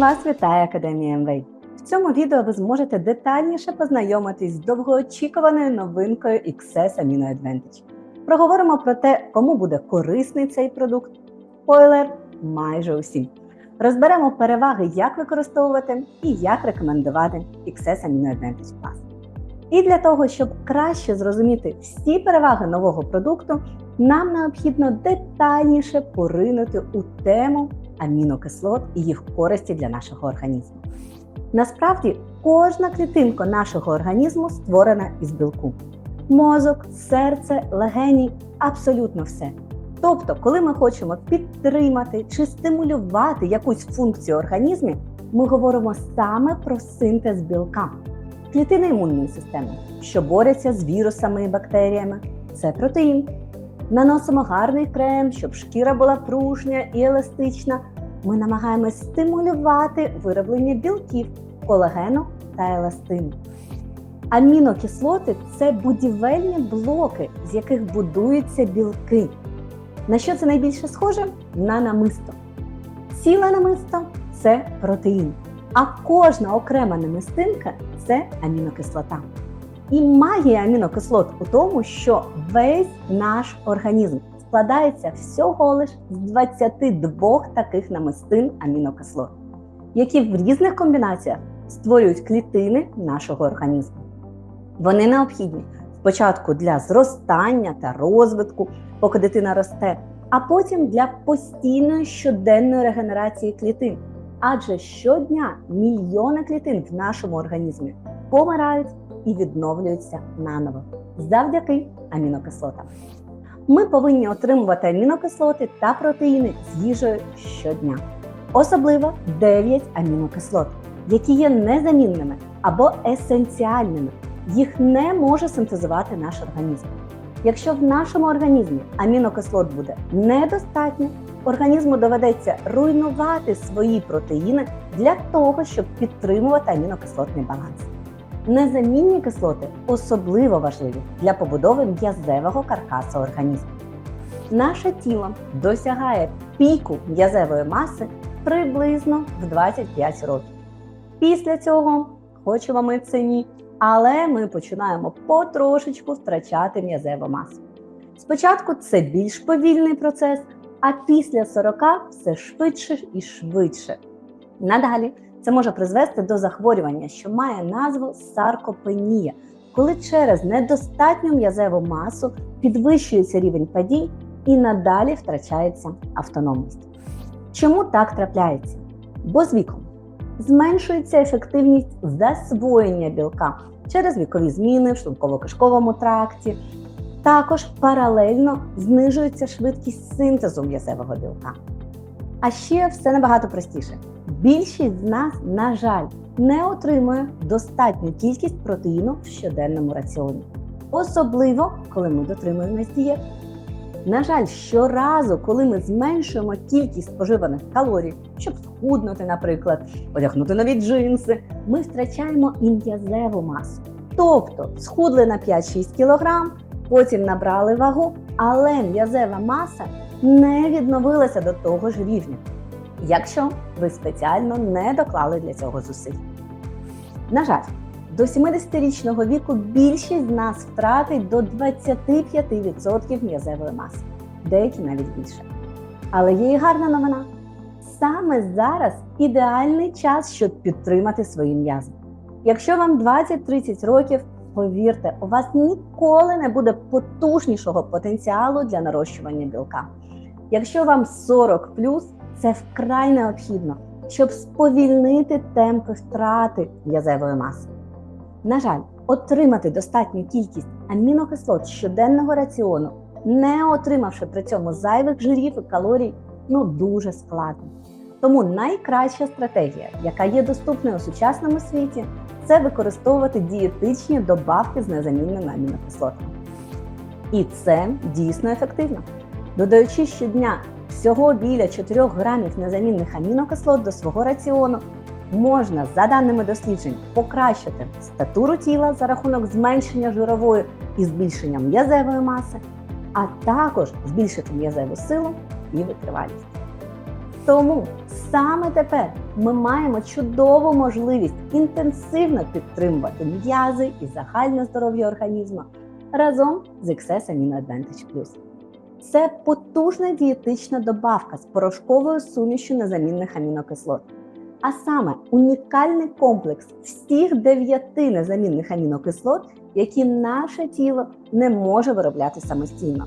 Вас вітає Академія МВ. В цьому відео ви зможете детальніше познайомитись з довгоочікуваною новинкою XS Amino Advantage. Проговоримо про те, кому буде корисний цей продукт. Спойлер майже усім. Розберемо переваги, як використовувати і як рекомендувати XS Amino Advantage Plus. І для того, щоб краще зрозуміти всі переваги нового продукту, нам необхідно детальніше поринути у тему амінокислот і їх користі для нашого організму. Насправді, кожна клітинка нашого організму створена із білку. Мозок, серце, легені абсолютно все. Тобто, коли ми хочемо підтримати чи стимулювати якусь функцію в організмі, ми говоримо саме про синтез білка. Клітини імунної системи, що борються з вірусами і бактеріями, це протеїн. Наносимо гарний крем, щоб шкіра була пружня і еластична. Ми намагаємось стимулювати вироблення білків, колагену та еластину. Амінокислоти це будівельні блоки, з яких будуються білки. На що це найбільше схоже? На намисто. Ціле намисто це протеїн, а кожна окрема намистинка це амінокислота. І магія амінокислот у тому, що весь наш організм складається всього лиш з 22 таких намистин амінокислот, які в різних комбінаціях створюють клітини нашого організму. Вони необхідні спочатку для зростання та розвитку, поки дитина росте, а потім для постійної щоденної регенерації клітин. Адже щодня мільйони клітин в нашому організмі помирають і відновлюються наново завдяки амінокислотам. Ми повинні отримувати амінокислоти та протеїни з їжею щодня, особливо 9 амінокислот, які є незамінними або есенціальними. Їх не може синтезувати наш організм. Якщо в нашому організмі амінокислот буде недостатньо, організму доведеться руйнувати свої протеїни для того, щоб підтримувати амінокислотний баланс. Незамінні кислоти особливо важливі для побудови м'язевого каркасу організму. Наше тіло досягає піку м'язевої маси приблизно в 25 років. Після цього, хочемо ми це ні, але ми починаємо потрошечку втрачати м'язеву масу. Спочатку це більш повільний процес, а після 40 все швидше і швидше. Надалі це може призвести до захворювання, що має назву саркопенія, коли через недостатню м'язеву масу підвищується рівень падій і надалі втрачається автономність. Чому так трапляється? Бо з віком зменшується ефективність засвоєння білка через вікові зміни в шлунково-кишковому тракті. Також паралельно знижується швидкість синтезу м'язевого білка. А ще все набагато простіше. Більшість з нас, на жаль, не отримує достатню кількість протеїну в щоденному раціоні, особливо коли ми дотримуємось дієт. На жаль, щоразу, коли ми зменшуємо кількість споживаних калорій, щоб схуднути, наприклад, одягнути нові джинси, ми втрачаємо і м'язеву масу. Тобто схудли на 5-6 кг, потім набрали вагу, але м'язева маса не відновилася до того ж рівня, якщо ви спеціально не доклали для цього зусиль. На жаль, до 70-річного віку більшість з нас втратить до 25% м'язевої маси, деякі навіть більше. Але є і гарна новина. Саме зараз ідеальний час, щоб підтримати свої м'язи. Якщо вам 20-30 років, повірте, у вас ніколи не буде потужнішого потенціалу для нарощування білка. Якщо вам 40 це вкрай необхідно, щоб сповільнити темпи втрати м'язевої маси. На жаль, отримати достатню кількість амінокислот щоденного раціону, не отримавши при цьому зайвих жирів і калорій, ну дуже складно. Тому найкраща стратегія, яка є доступною у сучасному світі, це використовувати дієтичні добавки з незамінними амінокислотами. І це дійсно ефективно. Додаючи щодня всього біля 4 грамів незамінних амінокислот до свого раціону, можна, за даними досліджень, покращити статуру тіла за рахунок зменшення жирової і збільшення м'язевої маси, а також збільшити м'язеву силу і витривалість. Тому саме тепер ми маємо чудову можливість інтенсивно підтримувати м'язи і загальне здоров'я організму разом з XS Amino Advantage. Це потужна дієтична добавка з порошковою сумішю незамінних амінокислот. А саме унікальний комплекс всіх дев'яти незамінних амінокислот, які наше тіло не може виробляти самостійно,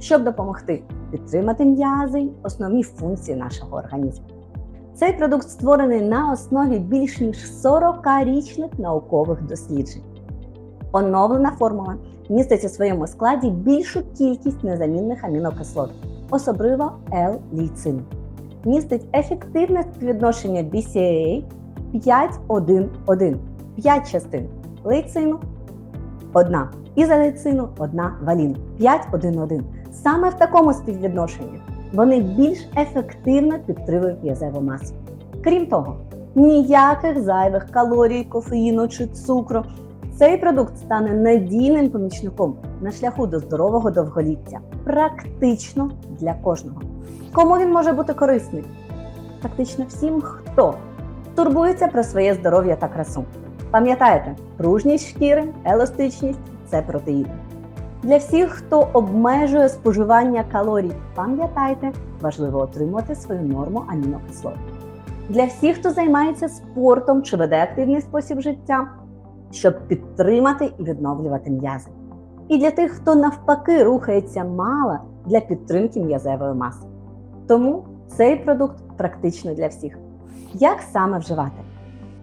щоб допомогти підтримати м'язи основні функції нашого організму. Цей продукт створений на основі більш ніж 40-річних наукових досліджень. Оновлена формула містить у своєму складі більшу кількість незамінних амінокислот, особливо L-лейцину. Містить ефективне співвідношення BCAA 5-1-1, 5 частин лейцину, одна ізолейцину, одна валіну, 5-1-1. Саме в такому співвідношенні вони більш ефективно підтримують м'язеву масу. Крім того, ніяких зайвих калорій, кофеїну чи цукру. Цей продукт стане надійним помічником на шляху до здорового довголіття, практично для кожного. Кому він може бути корисний? Практично всім, хто турбується про своє здоров'я та красу. Пам'ятайте, пружність шкіри, еластичність це протеїни. Для всіх, хто обмежує споживання калорій, пам'ятайте, важливо отримувати свою норму амінокислот. Для всіх, хто займається спортом чи веде активний спосіб життя, щоб підтримати і відновлювати м'язи. І для тих, хто навпаки рухається мало для підтримки м'язевої маси. Тому цей продукт практично для всіх. Як саме вживати?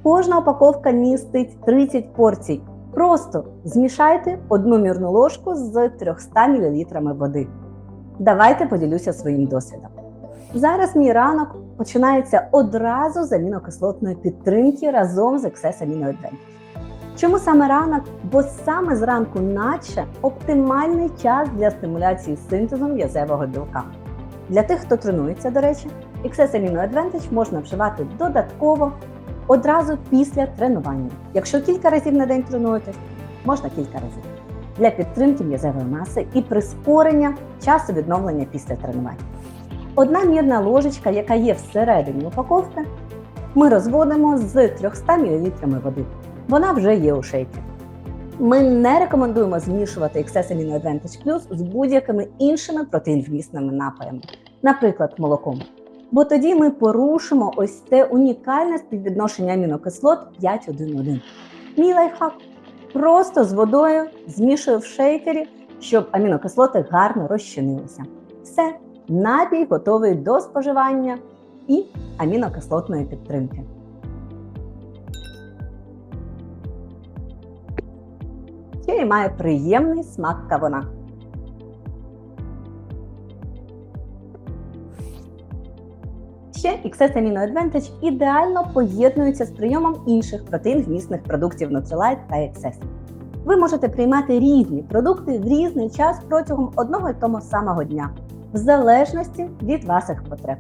Кожна упаковка містить 30 порцій. Просто змішайте одну мірну ложку з 300 мл води. Давайте поділюся своїм досвідом. Зараз мій ранок починається одразу з амінокислотної підтримки разом з Amino Advantage. Чому саме ранок? Бо саме зранку наче оптимальний час для стимуляції синтезу м'язевого білка. Для тих, хто тренується, до речі, XS Amino Advantage можна вживати додатково одразу після тренування. Якщо кілька разів на день тренуєтесь, можна кілька разів для підтримки м'язевої маси і прискорення часу відновлення після тренування. Одна мірна ложечка, яка є всередині упаковки, ми розводимо з 300 мл води. Вона вже є у шейкі. Ми не рекомендуємо змішувати Excess Amino Advantage Plus з будь-якими іншими протеїнвмісними напоями, наприклад, молоком. Бо тоді ми порушимо ось те унікальне співвідношення амінокислот 5-1-1. Мій лайфхак просто з водою змішую в шейкері, щоб амінокислоти гарно розчинилися. Все, напій готовий до споживання і амінокислотної підтримки. Ще має приємний смак кавуна. Ще XS Amino Advantage ідеально поєднується з прийомом інших протеїн-вмісних продуктів Nutrilite та XS. Ви можете приймати різні продукти в різний час протягом одного і того самого дня, в залежності від ваших потреб.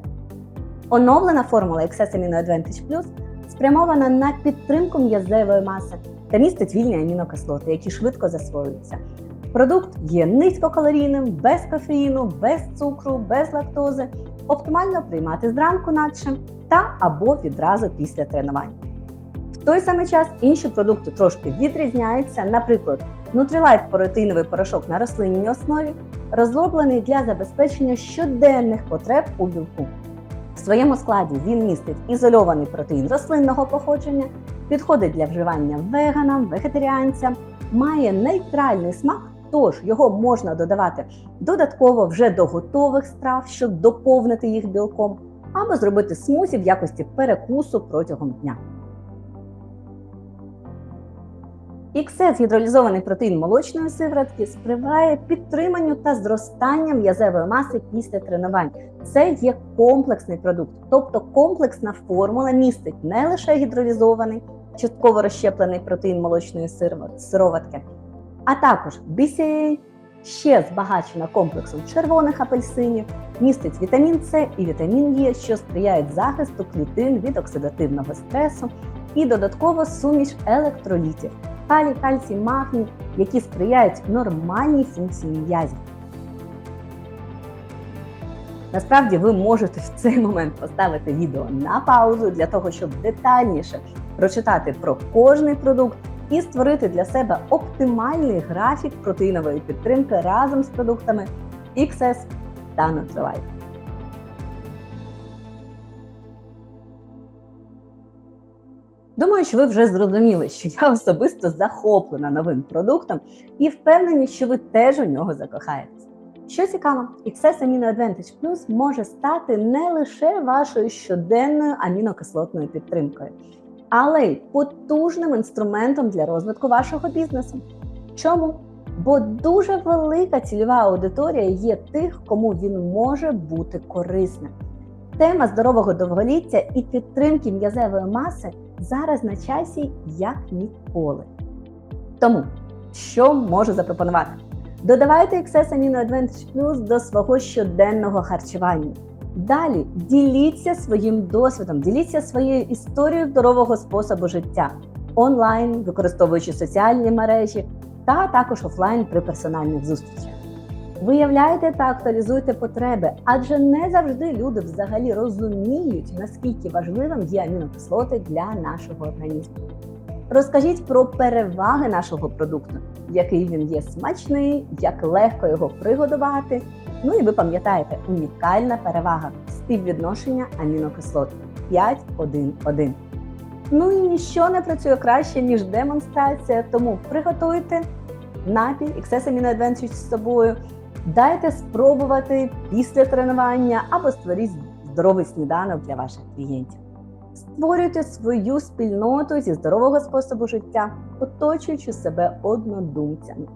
Оновлена формула XS Amino Advantage Plus спрямована на підтримку м'язевої маси та містить вільні амінокислоти, які швидко засвоюються. Продукт є низькокалорійним, без кофеїну, без цукру, без лактози. Оптимально приймати зранку наче та або відразу після тренування. В той самий час інші продукти трошки відрізняються. Наприклад, Nutrilite протеїновий порошок на рослинній основі розроблений для забезпечення щоденних потреб у білку. В своєму складі він містить ізольований протеїн рослинного походження, підходить для вживання веганам, вегетаріанцям, має нейтральний смак, тож його можна додавати додатково вже до готових страв, щоб доповнити їх білком, або зробити смузі в якості перекусу протягом дня. XS гідролізований протеїн молочної сиворотки сприяє підтриманню та зростанню м'язевої маси після тренувань. Це є комплексний продукт, тобто комплексна формула містить не лише гідролізований, частково розщеплений протеїн молочної сироватки, а також BCAA, ще збагачена комплексом червоних апельсинів, містить вітамін С і вітамін Е, що сприяють захисту клітин від оксидативного стресу, і додатково суміш електролітів, калій, кальцій, магній, які сприяють нормальній функції м'язів. Насправді ви можете в цей момент поставити відео на паузу для того, щоб детальніше прочитати про кожний продукт і створити для себе оптимальний графік протеїнової підтримки разом з продуктами XS та Nutrilite. Думаю, що ви вже зрозуміли, що я особисто захоплена новим продуктом і впевнені, що ви теж у нього закохаєтесь. Що цікаво, XS Amino Advantage Plus може стати не лише вашою щоденною амінокислотною підтримкою, але й потужним інструментом для розвитку вашого бізнесу. Чому? Бо дуже велика цільова аудиторія є тих, кому він може бути корисним. Тема здорового довголіття і підтримки м'язевої маси зараз на часі як ніколи. Тому, що можу запропонувати? Додавайте XS Amino Advantage Plus до свого щоденного харчування. Далі діліться своїм досвідом, діліться своєю історією здорового способу життя онлайн, використовуючи соціальні мережі, та також офлайн при персональних зустрічах. Виявляйте та актуалізуйте потреби, адже не завжди люди взагалі розуміють, наскільки важливим є амінокислоти для нашого організму. Розкажіть про переваги нашого продукту, який він є смачний, як легко його приготувати. Ну і ви пам'ятаєте, унікальна перевага співвідношення амінокислот 5-1-1. Ну і ніщо не працює краще, ніж демонстрація, тому приготуйте напій XS Amino Advantage з собою, дайте спробувати після тренування або створіть здоровий сніданок для ваших клієнтів. Створюйте свою спільноту зі здорового способу життя, оточуючи себе однодумцями.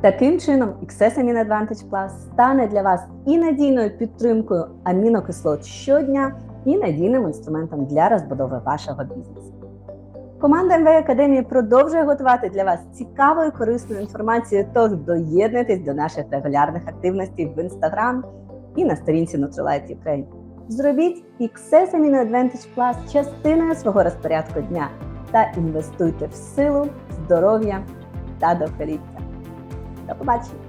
Таким чином, XS Amino Advantage Plus стане для вас і надійною підтримкою амінокислот щодня, і надійним інструментом для розбудови вашого бізнесу. Команда МВ Академії продовжує готувати для вас цікаву і корисну інформацію, тож доєднуйтесь до наших регулярних активностей в Instagram і на сторінці Nutrilite Ukraine. Зробіть XS Amino Advantage Plus частиною свого розпорядку дня та інвестуйте в силу, здоров'я та довголіття. До побачення!